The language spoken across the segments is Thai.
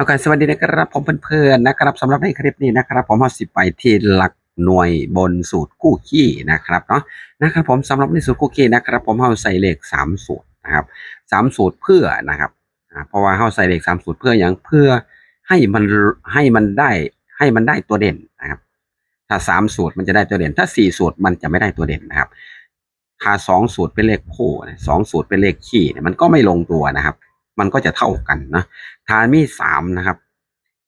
เอาการสวัสดีนะครับผมเพื่อนๆนะครับสำหรับในคลิปนี้นะครับ ผมเอาสิไปที่หลักหน่วยบนสูตรคู่ขี้นะครับเนาะนะครับผมสำหรับในสูตรคู่ขี้นะครับ ผมเอาใส่เลขสามสูตรนะครับสามสูตรเพื่อนะครับเพราะว่าเอาใส่เลขสามสูตรเพื่ออย่างเพื่อให้มันให้มันได้ให้มันได้ตัวเด่นนะครับถ้าสามสูตรมันจะได้ตัวเด่น ถ้าสี่สูตรมันจะไม่ได้ตัวเด่นนะครับถ้าสองสูตรเป็นเลขคู่สองสูตรเป็นเลขขี้มันก็ไม่ลงตัวนะครับ มันก็จะเท่ากันนะถ้ามีสามนะครับ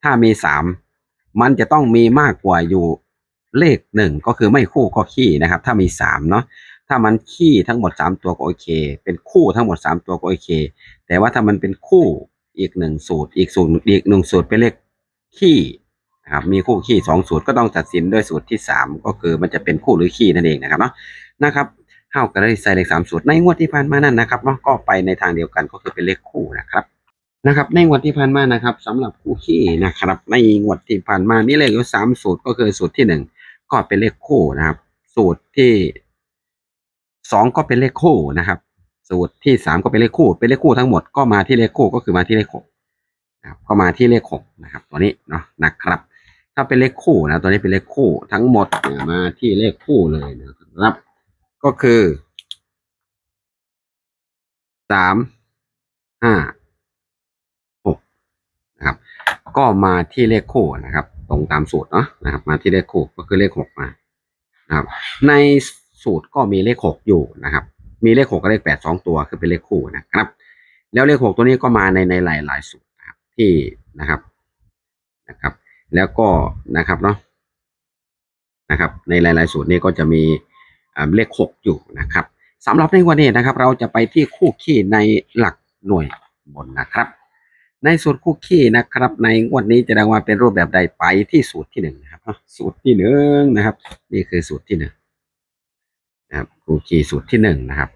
ถ้ามีสามมันจะต้องมีมากกว่าอยู่เลขหนึ่งก็คือไม่คู่ก็ขี้นะครับ ถ้ามีสามเนาะถ้ามันขี้ทั้งหมดสามตัวก็โอเค เป็นคู่ทั้งหมดสามตัวก็โอเค แต่ว่าถ้ามันเป็นคู่อีกหนึ่งสูตร อีกสูตรอีกหนึ่งสูตรเป็นเลขขี้นะครับมีคู่ขี้สองสูตรก็ต้องตัดสินด้วยสูตรที่สามก็คือมันจะเป็นคู่หรือขี้นั่นเองนะครับเนาะนะครับ เข้ากันเลยใส่เลขสามสูตรในงวดที่ผ่านมานั่นนะครับเนาะก็ไปในทางเดียวกันก็คือเป็นเลขคู่นะครับนะครับ ในงวดที่ผ่านมานะครับสำหรับคู่ขี้นะครับ ในงวดที่ผ่านมามีเลขอยู่สามสูตรก็คือสูตรที่หนึ่งก็เป็นเลขคู่นะครับ สูตรที่สองก็เป็นเลขคู่นะครับ สูตรที่สามก็เป็นเลขคู่ เป็นเลขคู่ทั้งหมดก็มาที่เลขคู่ก็คือมาที่เลขหกนะครับก็มาที่เลขหกนะครับ ตัวนี้เนาะนะครับ ถ้าเป็นเลขคู่นะตัวนี้เป็นเลขคู่ทั้งหมดมาที่เลขคู่เลยนะครับ ก็คือสามห้าหกนะครับ ก็มาที่เลขคู่นะครับ ตรงตามสูตรเนาะนะครับ มาที่เลขคู่ก็คือเลขหกมานะครับ ในสูตรก็มีเลขหกอยู่นะครับ มีเลขหกกับเลขแปดสองตัวคือเป็นเลขคู่นะครับ แล้วเลขหกตัวนี้ก็มาในในหลายหลายสูตรนะครับที่นะครับนะครับ แล้วก็นะครับเนาะนะครับ ในหลาย ๆ สูตรนี้ก็จะมี เลขหกอยู่นะครับสำหรับในวันนี้นะครับ เราจะไปที่คู่ขี้ในหลักหน่วยบนนะครับ ในสูตรคุกกี้นะครับ ในงวดนี้จะดังว่าเป็นรูปแบบใดไปที่สูตรที่หนึ่งนะครับสูตรที่หนึ่งนะครับ นี่คือสูตรที่หนึ่งนะครับคุกกี้สูตรที่หนึ่งนะครับ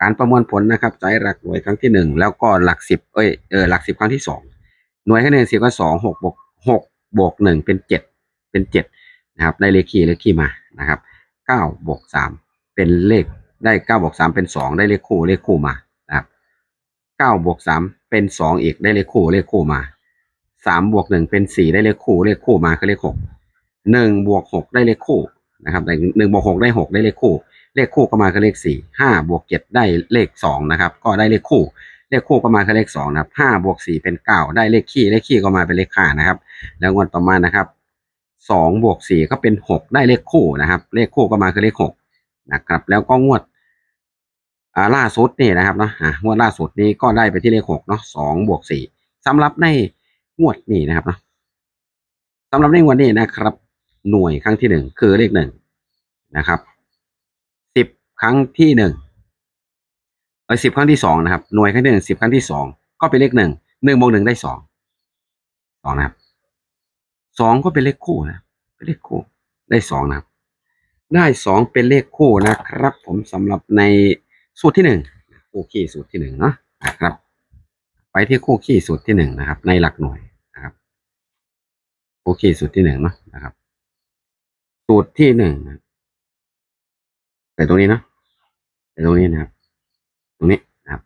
การประมวลผลนะครับใช้หลักหน่วยครั้งที่หนึ่งแล้วก็หลักสิบเอ้ยเออหลักสิบครั้งที่สองหน่วยครั้งหนึ่งสิบก็สองหกบวกหกบวกหนึ่งเป็นเจ็ดเป็นเจ็ดนะครับได้เลขคี่เลขคี่มานะครับเก้าบวกสาม เป็นเลขได้เก้าบวกสามเป็นสองได้เลขคู่เลขคู่มานะครับเก้าบวกสามเป็นสองอีกได้เลขคู่เลขคู่มาสามบวกหนึ่งเป็นสี่ได้เลขคู่เลขคู่มาคือเลขหกหนึ่งบวกหกได้เลขคู่นะครับแต่หนึ่งบวกหกได้หกได้เลขคู่ เลขคู่ก็มาคือเลขสี่ห้าบวกเจ็ดได้เลขสองนะครับ ก็ได้เลขคู่เลขคู่ก็มาคือเลขสองนะครับห้าบวกสี่เป็นเก้าได้เลขขี้เลขขี้ก็มาเป็นเลขห้านะครับ แล้วงวดต่อมานะครับสองบวกสี่ก็เป็นหกได้เลขคู่นะครับ เลขคู่ก็มาคือเลขหก นะครับ แล้วก็งวดล่าสุดนี่นะครับเนาะงวดล่าสุดนี้ก็ได้ไปที่เลขหกเนาะสองบวกสี่สำหรับในงวดนี้นะครับเนาะสำหรับในงวดนี้นะครับ หน่วยครั้งที่หนึ่งคือเลขหนึ่งนะครับสิบครั้งที่หนึ่งเออสิบครั้งที่สองนะครับ หน่วยครั้งที่หนึ่งสิบครั้งที่สองก็เป็นเลขหนึ่งหนึ่งบวกหนึ่งได้สองสองนะครับสองก็เป็นเลขคู่นะเป็นเลขคู่ได้สองนะครับ ได้สองเป็นเลขคู่นะครับ ผมสำหรับในสูตรที่หนึ่งคู่ขี้สูตรที่หนึ่งเนาะนะครับ ไปที่คู่ขี้สูตรที่หนึ่งนะครับ ในหลักหน่วยนะครับคู่ขี้สูตรที่หนึ่งเนาะนะครับ สูตรที่หนึ่งนะแต่ตรงนี้เนาะแต่ตรงนี้นะครับ ตรงนี้นะครับ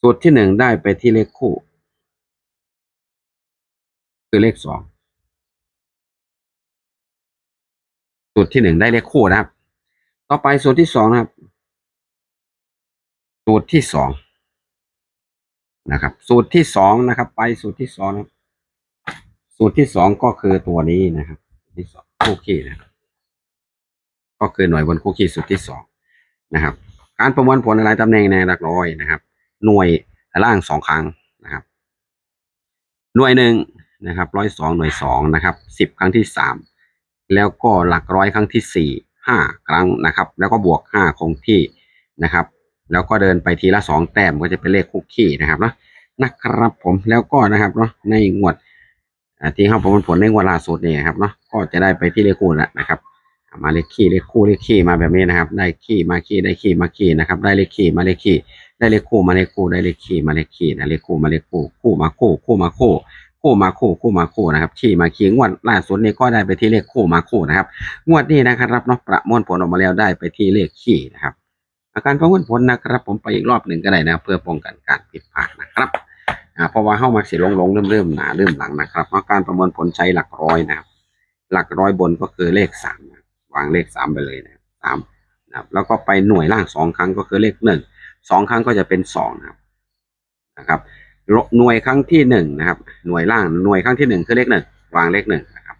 สูตรที่หนึ่งได้ไปที่เลขคู่ คือเลขสอง สูตรที่หนึ่งได้เลขคู่นะครับ ต่อไปสูตรที่สองนะครับ สูตรที่สองนะครับ สูตรที่สองนะครับ ไปสูตรที่สองนะครับสูตรที่สองก็คือตัวนี้นะครับสูตรที่สองคู่ขี้นะครับ ก็คือหน่วยบนคู่ขี้สูตรที่สองนะครับ การประมวลผลอะไรตำแหน่งในหลักร้อยนะครับ หน่วยล่างสองครั้งนะครับ หน่วยหนึ่งนะครับร้อยสองหน่วยสองนะครับสิบครั้งที่สาม แล้วก็หลักร้อยครั้งที่สี่ห้าครั้งนะครับ แล้วก็บวกห้าคงที่นะครับ แล้วก็เดินไปทีละสองแต้มก็จะเป็นเลขคุกขี้นะครับเนาะนะครับผมแล้วก็นะครับเนาะในงวดที่เข้าประมวลผลในงวดล่าสุดนี่ครับเนาะก็จะได้ไปที่เลขคู่แล้วนะครับ มาเลขขี้เลขคู่เลขขี้มาแบบนี้นะครับ ได้ขี้มาขี้ได้ขี้มาขี้นะครับ ได้เลขขี้มาเลขขี้ได้เลขคู่มาเลขคู่ได้เลขขี้มาเลขขี้นะเลขคู่มาเลขคู่คู่มาคู่คู่มาคู่ คู่มาคู่คู่มาคู่นะครับขี้มาขี้งวดล่าสุดนี้ก็ได้ไปที่เลขคู่มาคู่นะครับ งวดนี้นะครับเนาะประมวลผลออกมาแล้วได้ไปที่เลขขี้นะครับ อาการประมวลผลนะครับ ผมไปอีกรอบหนึ่งก็ได้นะเพื่อป้องกันการผิดพลาดนะครับเพราะว่าเข้ามาเสิลงลงเริ่มเริ่มหนาเริ่มหลังนะครับเพราะการประมินผลใช้หลักร้อยนะครับ หลักร้อยบนก็คือเลขสามวางเลขสามไปเลยนะสามนะครับแล้วก็ไปหน่วยล่างสองครั้งก็คือเลขหนึ่งสองครั้งก็จะเป็นสองนะครับนะครับ หน่วยครั้งที่หนึ่งนะครับ หน่วยล่างหน่วยครั้งที่หนึ่งคือเลขหนึ่งวางเลขหนึ่งนะครับ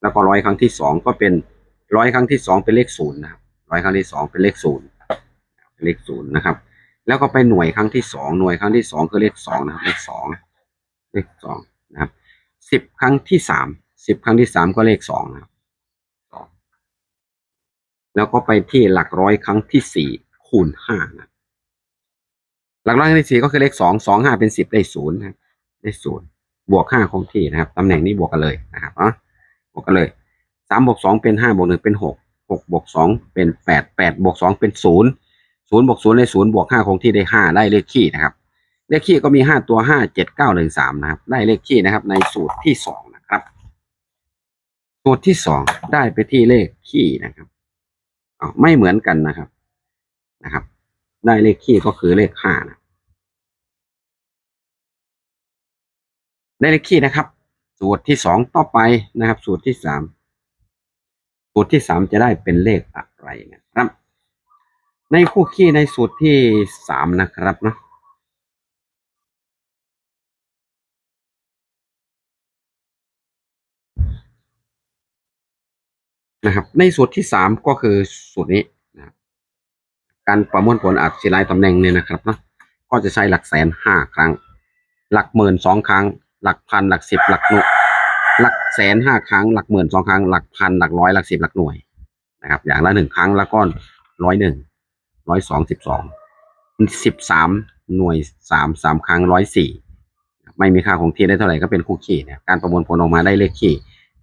แล้วก็ร้อยครั้งที่สองก็เป็นร้อยครั้งที่สองเป็นเลขศูนย์นะครับร้อยครั้งที่สองเป็นเลขศูนย์เป็นเลขศูนย์นะครับ แล้วก็ไปหน่วยครั้งที่สองหน่วยครั้งที่สองคือเลขสองนะครับ เลขสองเลขสองนะครับสิบครั้งที่สามสิบครั้งที่สามก็เลขสองนะครับสองแล้วก็ไปที่หลักร้อยครั้งที่สี่คูณห้านะ หลักร้อยครั้สี่ก็คือเลขสองสองห้าเป็นสิบได้ศูนย์นะครับได้ศูนย์บวกห้าคงที่นะครับตำแหน่งนี้บวกกันเลยนะครับเนาะบวกกันเลยสามบวกสองเป็นห้าบวกหนึ่งเป็นหกหกบวกสองเป็นแปดแปดบวกสองเป็นศูนย์ศูนย์บวกศูนย์ได้ศูนย์บวกห้าคงที่ได้ห้าได้เลขคี่นะครับ เลขคี่ก็มีห้าตัวห้าเจ็ดเก้าหนึ่งสามนะครับ ได้เลขคี่นะครับ ในสูตรที่สองนะครับ สูตรที่สองได้ไปที่เลขคี่นะครับอ้าวไม่เหมือนกันนะครับนะครับ ได้เลขคี่ก็คือเลขห้านะได้เลขคี่นะครับ สูตรที่สองต่อไปนะครับ สูตรที่สามสูตรที่สามจะได้เป็นเลขอะไรนะครับ ในคู่คี่ในสูตรที่สามนะครับนะนะครับในสูตรที่สามก็คือสูตรนี้ การประมวลผลอัดสิไลตำแหน่งเนี่ยนะครับเนาะก็จะใช้หลักแสนห้าครั้ง หลักหมื่นสองครั้ง หลักพันหลักสิบหลักหน่วยหลักแสนห้าครั้ง หลักหมื่นสองครั้ง หลักพันหลักร้อยหลักสิบหลักหน่วยนะครับ อย่างละหนึ่งครั้งแล้วก็ร้อยหนึ่งร้อยสองสิบสองสิบสามหน่วยสามสามครั้งร้อยสี่ไม่มีค่าคงที่ได้เท่าไหร่ก็เป็นคู่ขี้เนี่ยการประมวลผลออกมาได้เลขขี้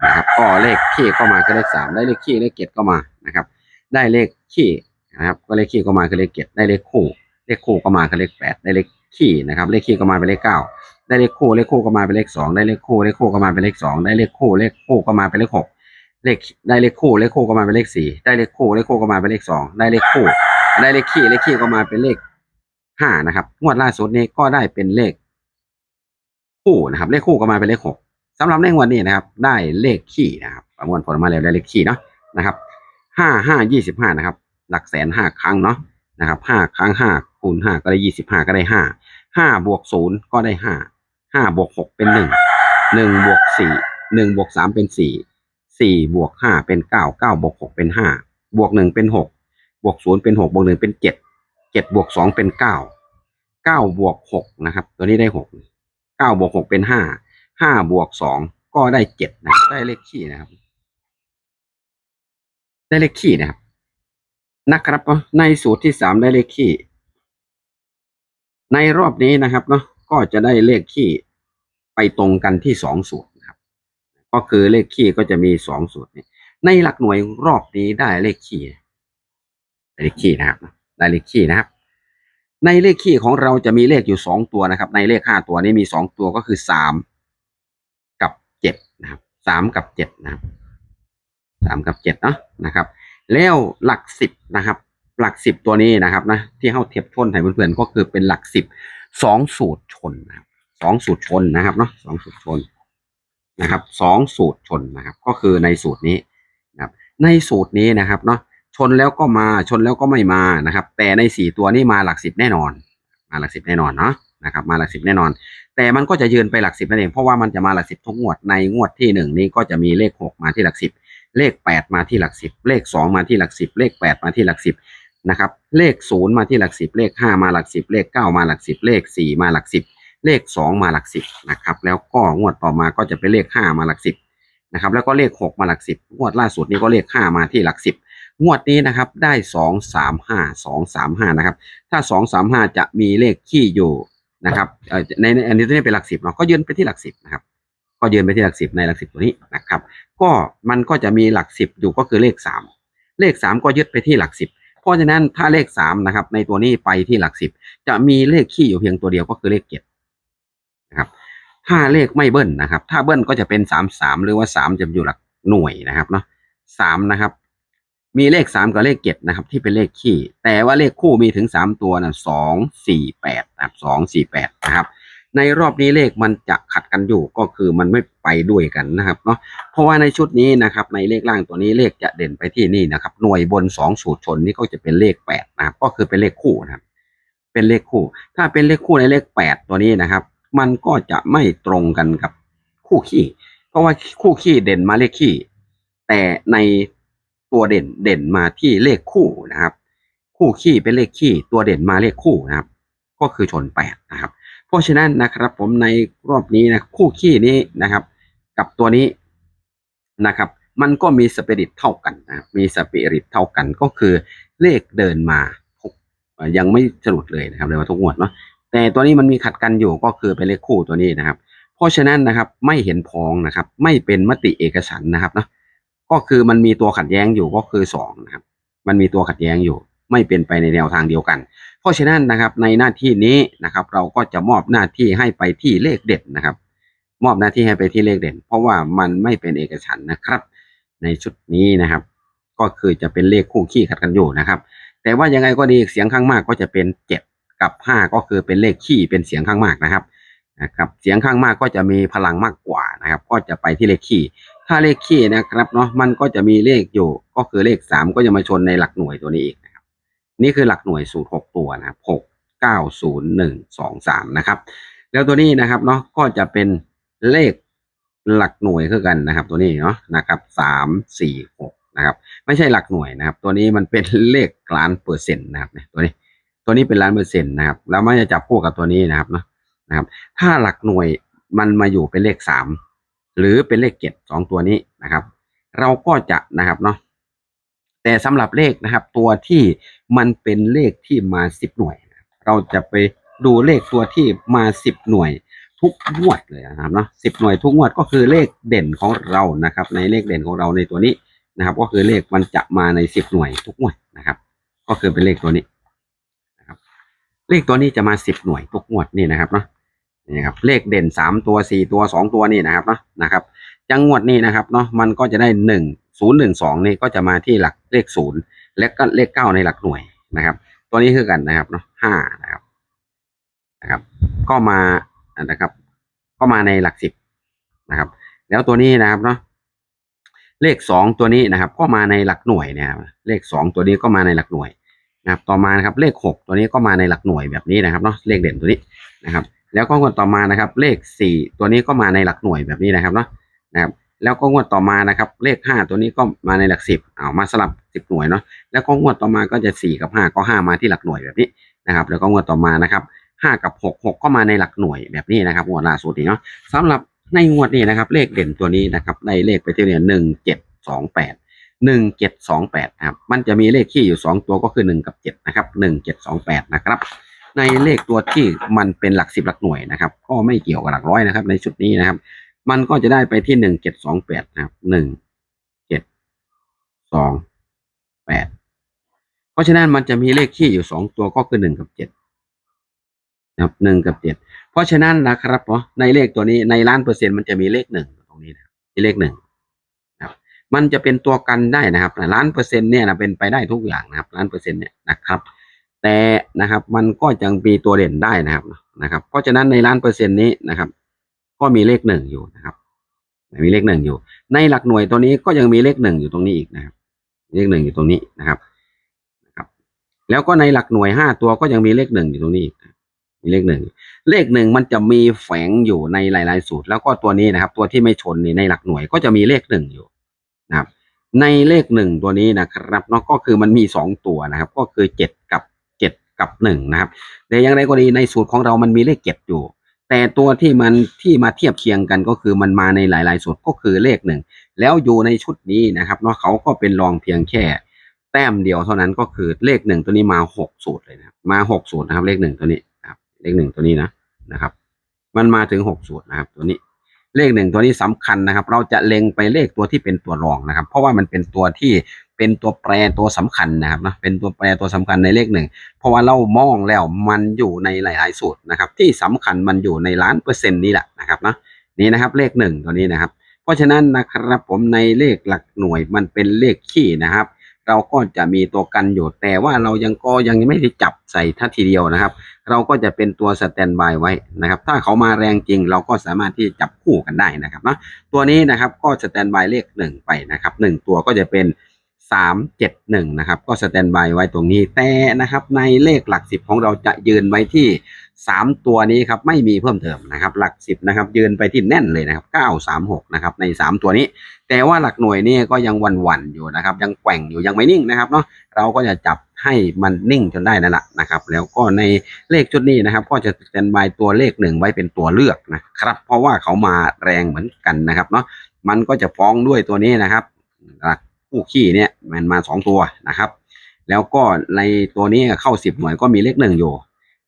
นะครับก็เลขขี้ก็มาคือเลขสามได้เลขขี้เลขเกียรก็มานะครับ ได้เลขขี้ นะครับก็เลขขี้ก็มาคือเลขเกียรได้เลขคู่ เลขคู่ก็มาคือเลขแปดได้เลขขี้นะครับเลขขี้ก็มาเป็นเลขเก้าได้เลขคู่เลขคู่ก็มาเป็นเลขสองได้เลขคู่เลขคู่ก็มาเป็นเลขสองได้เลขคู่เลขคู่ก็มาเป็นเลขหกเลขได้เลขคู่เลขคู่ก็มาเป็นเลขสี่ได้เลขคู่เลขคู่ก็มาเป็นเลขสองได้เลขคู่ ได้เลขขี้เลขขี้ก็มาเป็นเลขห้านะครับงวดล่าสุดนี้ก็ได้เป็นเลข คู่นะครับเลขคู่ก็มาเป็นเลขหกสำหรับในงวดนี้นะครับ ได้เลขขี้นะครับประมวลผลมาแล้วได้เลขขี้เนาะนะครับห้าห้ายี่สิบห้านะครับ หลักแสนห้าครั้งเนาะนะครับห้าครั้งห้าคูณห้าก็ได้ยี่สิบห้าก็ได้ห้าห้าบวกศูนย์ก็ได้ห้าห้าบวกหกเป็นหนึ่งหนึ่งบวกสี่หนึ่งบวกสามเป็นสี่สี่บวกห้าเป็นเก้าเก้าบวกหกเป็นห้าบวกหนึ่งเป็นหกบวกศูนย์เป็นหกบวกหนึ่งเป็นเจ็ดเจ็ดบวกสองเป็นเก้าเก้าบวกหกนะครับ ตัวนี้ได้หกเก้าบวกหกเป็นห้าห้าบวกสองก็ได้เจ็ดนะได้เลขขี้นะครับ ได้เลขขี้นะครับ นะครับในสูตรที่สามได้เลขขี้ ในรอบนี้นะครับเนาะก็จะได้เลขขี้ไปตรงกันที่สองสูตรนะครับ ก็คือเลขขี้ก็จะมีสองสูตรนี้ในหลักหน่วยรอบนี้ได้เลขขี้ได้เลขขี้นะครับได้เลขขี้นะครับ ในเลขขี้ของเราจะมีเลขอยู่สองตัวนะครับ ในเลขห้าตัวนี้มีสองตัวก็คือสามกับเจ็ดนะครับสามกับเจ็ดนะครับสามกับเจ็ดเนาะนะครับ แล้วหลักสิบนะครับ หลักสิบตัวนี้นะครับนะที่เข้าเทียบชนให้เพื่อนๆก็คือเป็นหลักสิบสองสูตรชนนะครับสองสูตรชนนะครับเนาะสองสูตรชนนะครับสองสูตรชนนะครับ ก็คือในสูตรนี้นะครับ ในสูตรนี้นะครับเนาะชนแล้วก็มาชนแล้วก็ไม่มานะครับ แต่ในสี่ตัวนี้มาหลักสิบแน่นอน มาหลักสิบแน่นอนเนาะนะครับ มาหลักสิบแน่นอน แต่มันก็จะยืนไปหลักสิบนั่นเองเพราะว่ามันจะมาหลักสิบทุกงวดในงวดที่หนึ่งนี้ก็จะมีเลขหกมาที่หลักสิบ เลขแปดมาที่หลักสิบเลขสองมาที่หลักสิบเลขแปดมาที่หลักสิบนะครับเลขศูนย์มาที่หลักสิบเลขห้ามาหลักสิบเลขเก้ามาหลักสิบเลขสี่มาหลักสิบเลขสองมาหลักสิบนะครับแล้วก็งวดต่อมาก็จะเป็นเลขห้ามาหลักสิบนะครับแล้วก็เลขหกมาหลักสิบงวดล่าสุดนี้ก็เลขห้ามาที่หลักสิบงวดนี้นะครับได้สองสามห้าสองสามห้านะครับถ้าสองสามห้าจะมีเลขขี้อยู่นะครับในในอันนี้ตัวนี้เป็นหลักสิบเนาะก็ยืนไปที่หลักสิบนะครับ ก็ยืนไปที่หลักสิบในหลักสิบตัวนี้นะครับ ก็มันก็จะมีหลักสิบอยู่ก็คือเลขสามเลขสามก็ยึดไปที่หลักสิบเพราะฉะนั้นถ้าเลขสามนะครับ ในตัวนี้ไปที่หลักสิบจะมีเลขขี้อยู่เพียงตัวเดียวก็คือเลขเจ็ดนะครับถ้าเลขไม่เบิ้ลนะครับ ถ้าเบิ้ลก็จะเป็นสามสามหรือว่าสามจะอยู่หลักหน่วยนะครับเนาะสามนะครับ มีเลขสามกับเลขเจ็ดนะครับ ที่เป็นเลขขี้แต่ว่าเลขคู่มีถึงสามตัวนะสองสี่แปดนะครับสองสี่แปดนะครับ ในรอบนี้เลขมันจะขัดกันอยู่ก็คือมันไม่ไปด้วยกันนะครับเนาะเพราะว่าในชุดนี้นะครับในเลขล่างตัวนี้เลขจะเด่นไปที่นี่นะครับ หน่วยบนสองสูตรชนนี่ก็จะเป็นเลขแปดนะครับก็คือเป็นเลขคู่นะครับ เป็นเลขคู่ ถ้าเป็นเลขคู่ในเลขแปดตัวนี้นะครับ มันก็จะไม่ตรงกันกับคู่ขี้ เพราะว่าคู่ขี้เด่นมาเลขขี้ แต่ในตัวเด่นเด่นมาที่เลขคู่นะครับ คู่ขี้เป็นเลขขี้ตัวเด่นมาเลขคู่นะครับ ก็คือชนแปดนะครับ เพราะฉะนั้นนะครับผมในรอบนี้นะคู่ขี้นี้นะครับ กับตัวนี้นะครับ มันก็มีสปิริตเท่ากันนะมีสปิริตเท่ากันก็คือเลขเดินมายังไม่สรุดเลยนะครับเลยว่าทุกงวดเนาะแต่ตัวนี้มันมีขัดกันอยู่ก็คือเป็นเลขคู่ตัวนี้นะครับ เพราะฉะนั้นนะครับไม่เห็นพ้องนะครับ ไม่เป็นมติเอกฉันนะครับเนาะก็คือมันมีตัวขัดแย้งอยู่ก็คือสองนะครับ มันมีตัวขัดแย้งอยู่ ไม่เป็นไปในแนวทางเดียวกัน ราะฉะนั้นนะครับในหน้าที่นี้นะครับ เราก็จะมอบหน้าที่ให้ไปที่เลขเด็ดนะครับ มอบหน้าที่ให้ไปที่เลขเด่น เพราะว่ามันไม่เป็นเอกฉันนะครับ ในชุดนี้นะครับ ก็คือจะเป็นเลขคู่ขี้ขัดกันอยู่นะครับ แต่ว่ายังไงก็ดีเสียงข้างมากก็จะเป็นเจ็ดกับห้าก็คือเป็นเลขขี้เป็นเสียงข้างมากนะครับนะครับเสียงข้างมากก็จะมีพลังมากกว่านะครับ ก็จะไปที่เลขขี้ถ้าเลขขี้นะครับเนาะมันก็จะมีเลขอยู่ก็คือเลขสามก็จะมาชนในหลักหน่วยตัวนี้อีก นี่คือหลักหน่วยสูตรหกตัวนะครับหกเก้าศูนย์หนึ่งสองสามนะครับ แล้วตัวนี้นะครับเนาะก็จะเป็นเลขหลักหน่วยคือกันนะครับ ตัวนี้เนาะนะครับสามสี่หกนะครับ ไม่ใช่หลักหน่วยนะครับ ตัวนี้มันเป็นเลขล้านเปอร์เซ็นต์นะครับเนี่ยตัวนี้ ตัวนี้เป็นล้านเปอร์เซ็นต์นะครับแล้วมันจะจับคู่กับตัวนี้นะครับเนาะนะครับ ถ้าหลักหน่วยมันมาอยู่เป็นเลขสามหรือเป็นเลขเจ็ดสองตัวนี้นะครับ เราก็จะนะครับเนาะ แต่สำหรับเลขนะครับ ตัวที่มันเป็นเลขที่มาสิบหน่วย เราจะไปดูเลขตัวที่มาสิบหน่วยทุกงวดเลยนะครับเนาะสิบหน่วยทุกงวดก็คือเลขเด่นของเรานะครับ ในเลขเด่นของเราในตัวนี้นะครับ ก็คือเลขมันจะมาในสิบหน่วยทุกงวดนะครับ ก็คือเป็นเลขตัวนี้นะครับ เลขตัวนี้จะมาสิบหน่วยทุกงวดนี่นะครับเนาะนี่ครับเลขเด่นสามตัวสี่ตัวสองตัวนี่นะครับเนาะนะครับ จังงวดนี้นะครับเนาะมันก็จะได้หนึ่ง ศูนย์หนึ่งสองนี่ก็จะมาที่หลักเลขศูนย์และก็เลขเก้าในหลักหน่วยนะครับ ตัวนี้คือกันนะครับเนาะห้านะครับนะครับ ก็มานะครับ ก็มาในหลักสิบนะครับ แล้วตัวนี้นะครับเนาะเลขสองตัวนี้นะครับ ก็มาในหลักหน่วยนี่ยครับเลขสองตัวนี้ก็มาในหลักหน่วยนะครับ ต่อมานะครับเลขหกตัวนี้ก็มาในหลักหน่วยแบบนี้นะครับเนาะเลขเด่นตัวนี้นะครับ แล้วก็ต่อมานะครับ เลขสี่ตัวนี้ก็มาในหลักหน่วยแบบนี้นะครับเนาะนะครับ แล้วก็งวดต่อมานะครับ เลขห้าตัวนี้ก็มาในหลักสิบเอามาสลับสิบหน่วยเนาะแล้วก็งวดต่อมาก็จะสี่กับห้าก็ห้ามาที่หลักหน่วยแบบนี้นะครับ แล้วก็งวดต่อมานะครับห้ากับหกหกก็มาในหลักหน่วยแบบนี้นะครับงวดล่าสุดนี้เนาะสำหรับในงวดนี้นะครับ เลขเด่นตัวนี้นะครับได้เลขไปที่เนี่ยหนึ่งเจ็ดสองแปดหนึ่งเจ็ดสองแปดครับมันจะมีเลขขี้อยู่สองตัวก็คือหนึ่งกับเจ็ดนะครับหนึ่งเจ็ดสองแปดนะครับในเลขตัวที่มันเป็นหลักสิบหลักหน่วยนะครับ ก็ไม่เกี่ยวกับหลักร้อยนะครับ ในชุดนี้นะครับ มันก็จะได้ไปที่หนึ่งเจ็ดสองแปดนะครับหนึ่งเจ็ดสองแปดเพราะฉะนั้นมันจะมีเลขขี้อยู่สองตัวก็คือหนึ่งกับเจ็ดนะครับหนึ่งกับเจ็ดเพราะฉะนั้นนะครับเนาะในเลขตัวนี้ในล้านเปอร์เซ็นต์มันจะมีเลขหนึ่งตรงนี้นะมีเลขหนึ่งนะครับมันจะเป็นตัวกันได้นะครับล้านเปอร์เซ็นต์เนี่ยนะเป็นไปได้ทุกอย่างนะครับล้านเปอร์เซ็นต์เนี่ยนะครับแต่นะครับมันก็ยังมีตัวเด่นได้นะครับนะครับ เพราะฉะนั้นในล้านเปอร์เซ็นต์นี้นะครับ ก็มีเลขหนึ่งอยู่นะครับ มีเลขหนึ่งอยู่ ในหลักหน่วยตัวนี้ก็ยังมีเลขหนึ่งอยู่ตรงนี้อีกนะครับ เลขหนึ่งอยู่ตรงนี้นะครับนะครับ แล้วก็ในหลักหน่วยห้าตัวก็ยังมีเลขหนึ่งอยู่ตรงนี้อีกมีเลขหนึ่งเลขหนึ่งมันจะมีแฝงอยู่ในหลาย ๆ สูตร แล้วก็ตัวนี้นะครับ ตัวที่ไม่ชนนี่ในหลักหน่วยก็จะมีเลขหนึ่งอยู่นะครับ ในเลขหนึ่งตัวนี้นะครับเนาะก็คือมันมีสองตัวนะครับ ก็คือเจ็ดกับเจ็ดกับหนึ่งนะครับแต่อย่างไรก็ดีในสูตรของเรามันมีเลขเจ็ดอยู่ แต่ตัวที่มันที่มาเทียบเคียงกันก็คือมันมาในหลายๆสูตรก็คือเลขหนึ่งแล้วอยู่ในชุดนี้นะครับเนาะเขาก็เป็นรองเพียงแค่ แต้มเดียวเท่านั้นก็คือเลขหนึ่งตัวนี้มาหกสูตรเลยนะมาหกสูตรนะครับ เลขหนึ่งตัวนี้นะครับเลขหนึ่งตัวนี้นะนะครับ มันมาถึงหกสูตรนะครับตัวนี้เลขหนึ่งตัวนี้สำคัญนะครับ เราจะเล็งไปเลขตัวที่เป็นตัวรองนะครับ เพราะว่ามันเป็นตัวที่ เป็นตัวแปรตัวสำคัญนะครับนะเป็นตัวแปรตัวสำคัญในเลขหนึ่งเพราะว่าเรามองแล้วมันอยู่ในหลาย ๆ สูตรนะครับ ที่สำคัญมันอยู่ในล้านเปอร์เซ็นต์นี่แหละนะครับนะนี่นะครับเลขหนึ่งตัวนี้นะครับ เพราะฉะนั้นนะครับผมในเลขหลักหน่วยมันเป็นเลขขี้นะครับ เราก็จะมีตัวกันอยู่แต่ว่าเรายังก็ยังไม่ได้จับใส่ทัทีเดียวนะครับ เราก็จะเป็นตัวสแตนบายไว้นะครับ ถ้าเขามาแรงจริงเราก็สามารถที่จับคู่กันได้นะครับเนาะตัวนี้นะครับก็สแตนบายเลขหนึ่งไปนะครับหนึ่งตัวก็จะเป็น สามเจ็ดหนึ่งนะครับ ก็สแตนบายไว้ตรงนี้ แต่นะครับในเลขหลักสิบของเราจะยืนไว้ที่สามตัวนี้ครับไม่มีเพิ่มเติมนะครับ หลักสิบนะครับ ยืนไปที่แน่นเลยนะครับเก้าสามหกนะครับในสามตัวนี้ แต่ว่าหลักหน่วยนี่ก็ยังวันวันอยู่นะครับ ยังแกว่งอยู่ยังไม่นิ่งนะครับเนาะเราก็จะจับให้มันนิ่งจนได้นั่นแหละนะครับ แล้วก็ในเลขชุดนี้นะครับ ก็จะสแตนบายตัวเลขหนึ่งไว้เป็นตัวเลือกนะครับ เพราะว่าเขามาแรงเหมือนกันนะครับเนาะมันก็จะฟ้องด้วยตัวนี้นะครับหลัก คู่ขี้เนี่ยมันมาสองตัวนะครับ แล้วก็ในตัวนี้เข้าสิบหน่วยก็มีเลขหนึ่งอยู่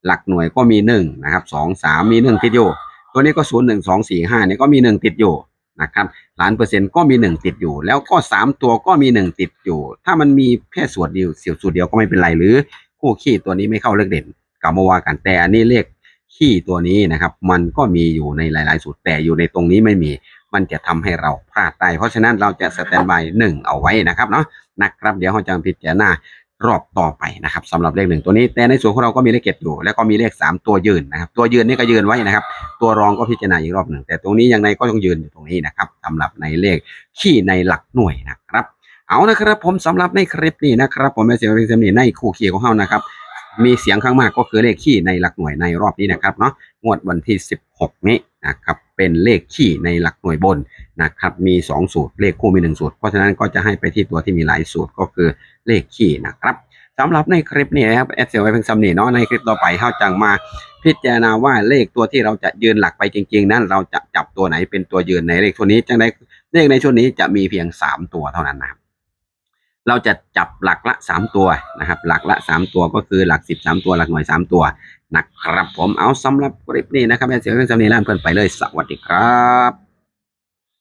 หลักหน่วยก็มีหนึ่งนะครับสองสามมีหนึ่งติดอยู่ ตัวนี้ก็ศูนย์หนึ่งสองสี่ห้าเนี่ยก็มีหนึ่งติดอยู่นะครับล้านเปอร์เซ็นต์ก็มีหนึ่งติดอยู่ แล้วก็สามตัวก็มีหนึ่งติดอยู่ ถ้ามันมีแค่ส่วนเดียวเสียวส่วนเดียวก็ไม่เป็นไรหรือคู่ขี้ตัวนี้ไม่เข้าเลขเด่นกับมาว่ากันแต่อันนี้เลขขี้ตัวนี้นะครับ มันก็มีอยู่ในหลาย ๆ สูตรแต่อยู่ในตรงนี้ไม่มี มันจะทำให้เราพลาดได้เพราะฉะนั้นเราจะสแตนบายหนึ่งเอาไว้นะครับเนาะนะครับ เดี๋ยวเราจะพิจารณารอบต่อไปนะครับสำหรับเลขหนึ่งตัวนี้ แต่ในส่วนของเราก็มีเลขเก็บอยู่ แล้วก็มีเลขสามตัวยืนนะครับ ตัวยืนนี่ก็ยืนไว้นะครับ ตัวรองก็พิจารณาอีกรอบหนึ่งแต่ตรงนี้ยังไงก็ต้องยืนอยู่ตรงนี้นะครับสำหรับในเลขขี้ในหลักหน่วยนะครับ เอานะครับผมสำหรับในคลิปนี้นะครับผมแม่เสียงเพลงเสียงนี้ในคู่ขี้ของเฮานะครับมีเสียงข้างมากก็คือเลขขี้ในหลักหน่วยในรอบนี้นะครับเนาะงวดวันที่ 16 นี้นะครับ เป็นเลขขี้ในหลักหน่วยบนนะครับมี 2 สูตรเลขคู่มี 1 สูตร เพราะฉะนั้นก็จะให้ไปที่ตัวที่มีหลายสูตรก็คือเลขขี้นะครับสำหรับในคลิปนี้นะครับแอดเซลไว้เพิ่งสำนีเนาะในคลิปต่อไปเข้าจังมาพิจารณาว่าเลขตัวที่เราจะยืนหลักไปจริง ๆ นั้น เราจะจับตัวไหนเป็นตัวยืนในเลขตัวนี้จังไดเลขในชุดนี้จะมีเพียงสามตัวเท่านั้นนะครับ เราจะจับหลักละสามตัวนะครับ หลักละสามตัวก็คือหลักสิบสามตัวหลักหน่วยสามตัวนะครับผมเอาสำหรับคลิปนี้นะครับแม่เสียงเรื่องสำนีล่านเพื่อนไปเลยสวัสดีครับ